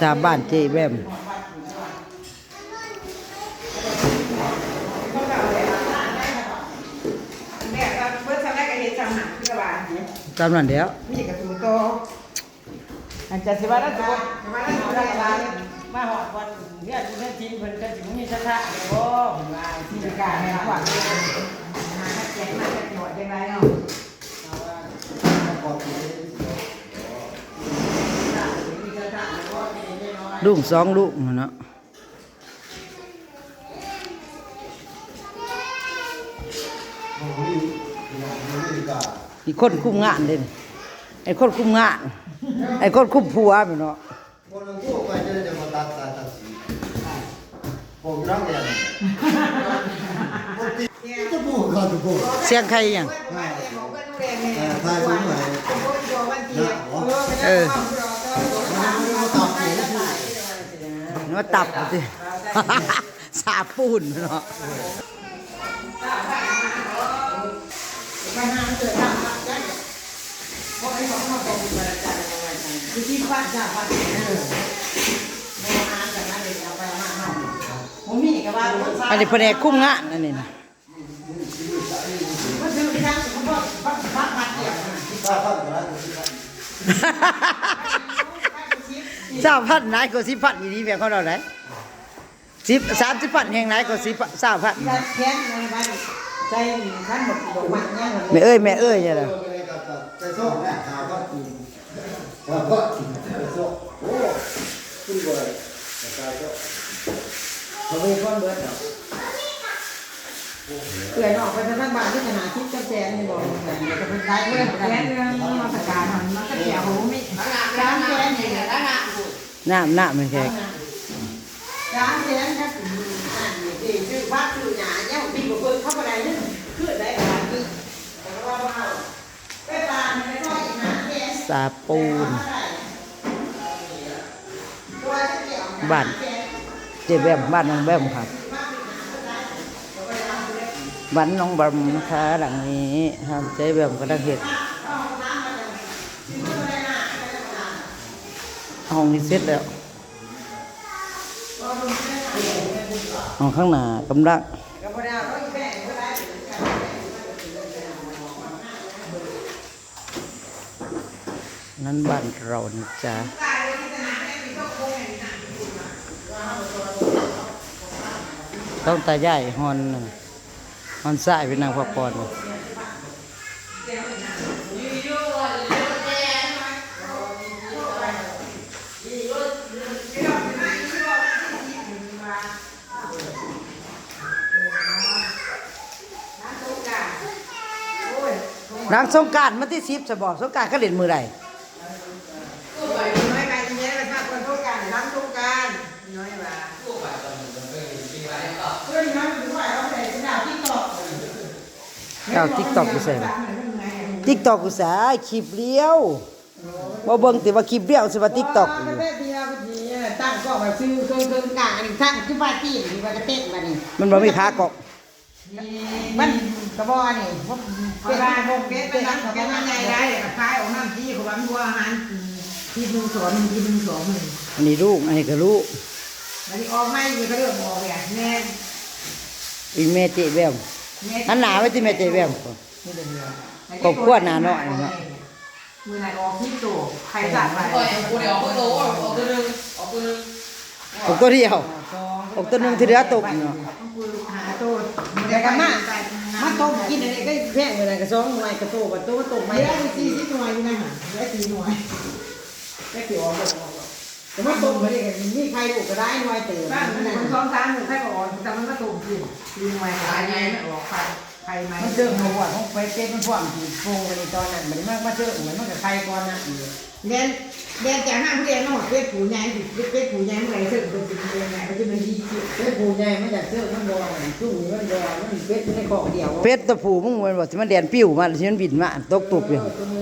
ชาวบ้านเจแวมแม่ก็เพิ่นทำได้ก็เฮ็ดจังหนักคือกระบาดเนี่ยตามนั้นเดียวมีกระตูโตอันจะสิว่าแล้วตัวมาแล้วตัวได้ลามาหอดวันเนี่ยดูแม่ทีมเพิ่นก็สิมีชะทะเนี่ยบ่เพิ่นว่าที่การแม่ขวัญมาแจกมาแจกหน่อยจังไรเนาะ ลูกสองลูกเนาะอีกคนคุ้มงานเลยไอ้คนคุ้มงานไอ้คนคุ้มผัวไปเนาะเสียงใครยังเออ มันตับหูเนื้อตับสิสาปูนเนาะคือที่ฟัดจ้าฟัดเนี่ยเออโมหานจากนั้นเลยเอาไปเอามาเอาผมมีก็ว่าคนซ่าอันนี้แผนกคุมงานอันนี้นะมันซื้อที่ทางผมก็ฟัดฟัดฟัดเดีย วถ้าพัดอะไรก็สิครับเจ้าพันนายก็สิพันอีนี้แบบเขาเราไหนสิบสามสิบพันแห่งไหนก็สิบสามพันแล้วแค้นอะไรไปใจขั้นหมดดอกไม้เนี่ยเหมือนแม่เอ้ยแม่เอ้ยเนี่ยแหละใจส้มแม่ขาวก็กินขาวก็กินใจส้มโอ้ขึ้นเลยใจก็เขาไปก้อนเบิร์ดเหรอ เอื่อยออกไปทางบ้านที่ขนาดที่เจ้าแจนนี่บอกเลยจะเป็นใครเมื่อแค้นเรื่องมาสการมันมันก็เกี่ยวหูมิร้านแค้นนี่แหละร้านอะน้ำน้ำมันแขกร้านแค้นครับอ่านดีชื่อบ้านชื่อหยาเนี่ยปีกว่าเพิ่งเข้าไปไหนนึงขึ้นได้ขนาดนี้แต่ว่าเอาไปตามไม่ค่อยหาแค้นสาปูนบ้านเจแวมบ้านน้องแวมครับ บ้านน้องบำนะคะหลังนี้ครับเจแวมก็ได้เห็ดห้องนี้เสร็จแล้วห้องข้างหน้ากำลังนั้นบ้านเรานะจ๊ะต้องตาใหญ่ฮอนน่ะ ฮอนสายเป็นนางพักผ่อนนางสงกรารมาที่สิบจะบอกสงกรารเขาเล่นมือใด น้อยไปเนี้ยมันมากคนทุกการร้านทุกการน้อยว่าเพื่อนน้อยถึงว่าเราใส่กระดาษที่ตอก เอาติ๊กตอกกูใส่ติ๊กตอกกูใส่คลิปเลี้ยวบ่เบิ่งแต่ว่าคลิปเลี้ยวสิว่าติ๊กตอกประเทศเดียวทีตั้งก็มาซื้อเครื่องเครื่องกลางอันนี้ตั้งคือบ้านที่นี่ว่ากระเต็กมานี่มันบ่มีขากอกมันกระบอกนี่พวกเป็นพวกเป็นเป็นนั่งเป็นนั่งใหญ่ได้คล้ายของน้ำที่ของบ้านบัวอาหารที่หนึ่งสองที่หนึ่งสองหนึ่งอันนี้ลูกอันนี้ก็ลูกมันออกไม่มีเขาเรื่องออกเนี่ยแม่อีแม่เจ๊แวม หันหน้าไว้ที่แม่เจ๊แวมก่อนครอบครัวหนาน้อยเนาะมือไหนออกที่ตัวใครจัดไป Ôi, cô đéo có lố rồi, có tư lưng, có tư lưng. ออกตัวเดียวออกตัวหนึงที่เหลือตกเนาะหาตัวแต่กันมามาต้มกินอะไรก็แพงเลยกระซองหน่วยกระโตกระโตกระโตกไม่ได้สี่สิบหน่วยอยู่นะได้สี่หน่วยได้กี่ออก แต่ว่าต้มไปเลยมีใครดูก็ได้หน่วยเติมบ้านมันซ้อมซ้ำหนึ่งใครก็ออกแต่มันก็ต้มกินสี่หน่วยหายไงไม่ออกใครใครไหมมันเจอหัวของไปเจ็บมันพ่วงที่โปงกันในตอนนั้นมันมามาเจอเหมือนมันกับใครก่อนนะเรียนเรียนจากห้างเรียนมาหมดเป็ดผูใหญ่เป็ดผูใหญ่เมื่อไรเสื้อเป็นสิบเรียนไงมันจะเป็นดีเป็ดผูใหญ่ไม่อยากเสื้อมันบอลสู้มันบอลมันเป็ดมันในของเดียวเป็ดตัวผู้มึงมันบอกสิมันแดนปิ้วมาสิมันบินมาตกตุบอยู่มันแบบพ่น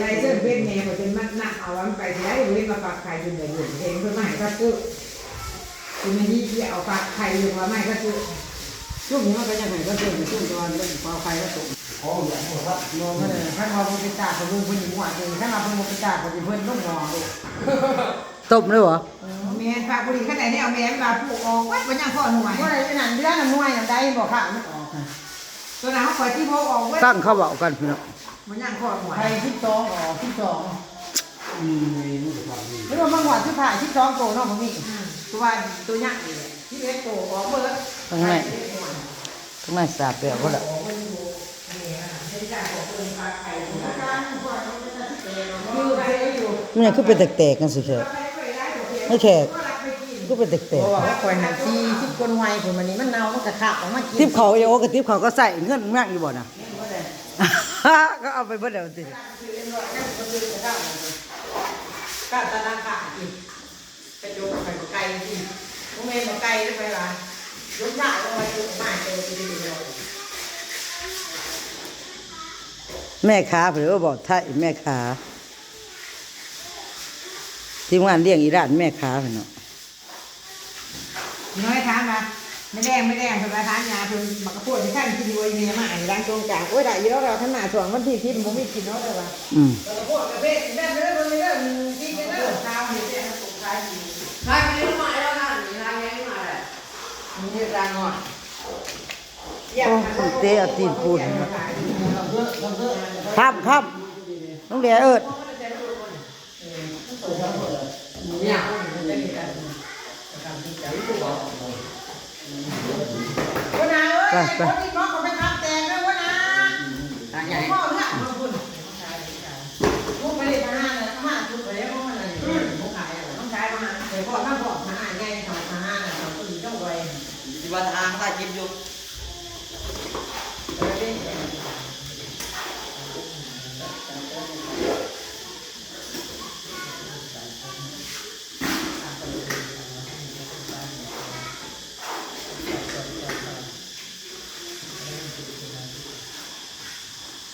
ไปพ่นมาเป็นไรเสื้อเป็ดไงมันเป็นมันหนักเอามันไปใช้เว้นมาปากไข่เป็นแบบนี้เองเพื่อไม่ให้ก็ซื้อคือมันยี่ที่เอาปากไข่อยู่ว่าไม่ก็ซื้อช่วงนี้มันก็ยังไงก็ซื้อช่วงตอนมันพอไข่ก็ตกขออย่างหมดครับรวมกันเลยท่านมาเป็นตาของลุงเพิ่นอยู่หัวเองท่านมาเพิ่นบ่เป็นตาของเพิ่นลูกน้องลูต้มเลยเหรอแม่นฝากบุรีขนาดนี้เอาแม่นมาปลูกออกวัดบ่ยังพ่อหน่วยบ่ได้นั่นเดือนน่ะหน่วยน่ะได้บ่ค่ะมันออกค่ะตัวนั้นเขาปล่อยที่พกออกเว้ตั้งเขาเบากันพี่น้อง บ่ยังพ่อหน่วยไทยที่สองออกที่สองอืมในนู้นครับนี่แล้วบางวันที่ผ่านที่สองโตเนาะบ่มีตัวว่าตัวยักษ์นี่แหละที่เล็กโตออกเบิดข้างในข้างในสาบแล้วก็ละมันยังคือเป็นแตกๆกันสิแขกไม่แขกก็เป็นแตเพกราะว่าคอยหันที่ที่คนไวคนมันนี้มันเน่ามันกระขาบออกมากิๆทิปเขาอย่าโอ้กับทิปเขาก็ใส่เงินมากอยู่บ่น่ะ ก็เอาไปเบิดแล้วติก้าตาลาขาอีกกระโจกไปไกลอีกโมเมนต์ไกลได้ไปละยกได้ลงมาจุดมาเจอทีเดียวแม่ค้าเผื่อว่าบอกไทยแม่ค้าทีมงานเลี้ยงอีร้านแม่ค้าพี่น้องน้อยทานมา ไม่แดงไม่แดงคนละทานยาเพิ่นบักกระโพดที่ท่านกินไว้เมียมาอีร้านตรงกลางโอ้ยได้เยอะเราขนาดช่วงวันที่ที่ผมมีกินเนาะเลยว่ะอืมบักกระโพดกระเพาะแม่เด้อคนนี้เด้อกินกันเด้อเช้านี่เด้อตกท้ายดีทางนี้มาแล้วนะนี่ทางนี้มาแล้วมีรางงอนโอ้ผมเตะตีนพูดนครับครับต้องเดียเอิด เนี่ย วันนาเอ้ยคนที่น้องเขาไปทำแตงเด้อวั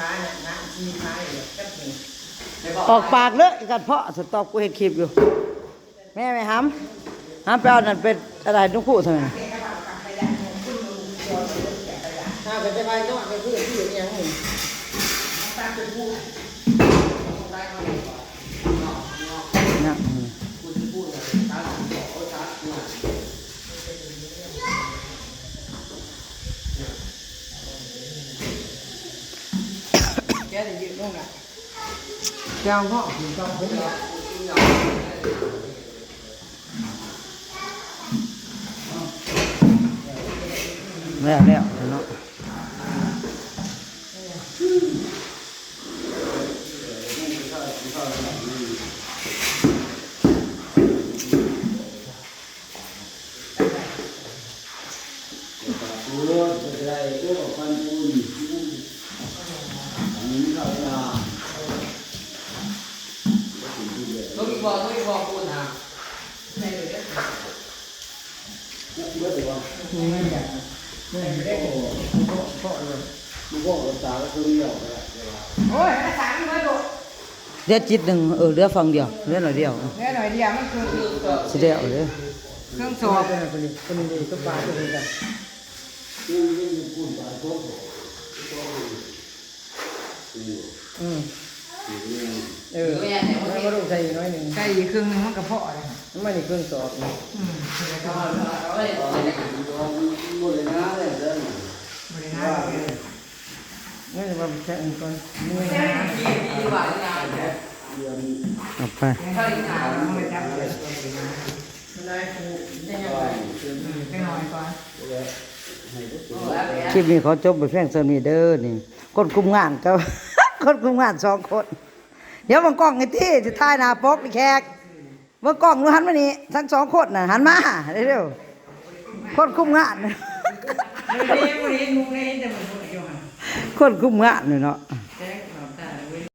ทำมาห้าน่ะทำอื่นต้องไวที่ว่าทางใต้กินอยู่ไอ้ส่องใส่กระจกเต็มค้าเนี่ยค้าชีค้าอยู่กับหนึ่งออกปากเลยกันเพาะสตอกกูเห็นคลิปอยู่ แม่ไม่ห้ำห้ำไปเอานั่นเป็นอะไรนุ่งคู่ทำไมถ้าเป็นไปก็ไปที่ที่อยู่อย่างหนึ่งนะอืม แกจะยืนนู่นน่ะเจ้าพ่อถึงต้องเป็นแล้วแล้วเนาะ ตัวจะได้ตัวปันปุนอันนี้เข้าเวลา ต้องมีบอกต้องมีบอกคุณฮะเมื่อแต่ว่าไม่อยากไม่ได้โอ้พ่อเลยมันก็ตาก็คือเรียวเลยโอ้ยภาษาไม่รู้เรือจิตหนึ่งเออเรือฟังเดียวเรือหน่อยเดียวแค่หน่อยเดียวมันคือสิเดียวเลยเครื่องสอบคนนี้คนนี้ก็ปลาตัวนี้กันซึ่งยังมีปุ่นตาโตโตอืม เออม่เนี่ยไม่ก็ต้องใส่น้อยหนึ่งใส่เครื่องนึงมันกระเพาะเลยไม่ได้เครื่องสอบนะอืมเขาเขาเลยตอนนี้ลองหมดเลยนะเนี่ยเด้อบริหารเลยไม่ได้มาแค่นก่อนมือนะดีดีกว่าที่งานเนี่ยเดือนเอาไปเขาอีกงานเราไม่จับเลยมันได้ครูได้ยังไงอืมไปหน่อยก่อนคลิปนี้ขอจบไปเพียงเท่านี้เด้อนี่คนคุมงานก็ คนคุมงานสองคน เดี๋ยวบังกล้องไอ้ที่จะถ่ายหน้าปกนี่แขกบังกล้องหนูหันมานี่ทั้งสองคนน่ะหันมาเร็วๆคนคุมงานไม่ได้ไม่ได้มุกได้แต่มันอยู่ห่างคนคุมงานนี่เนาะ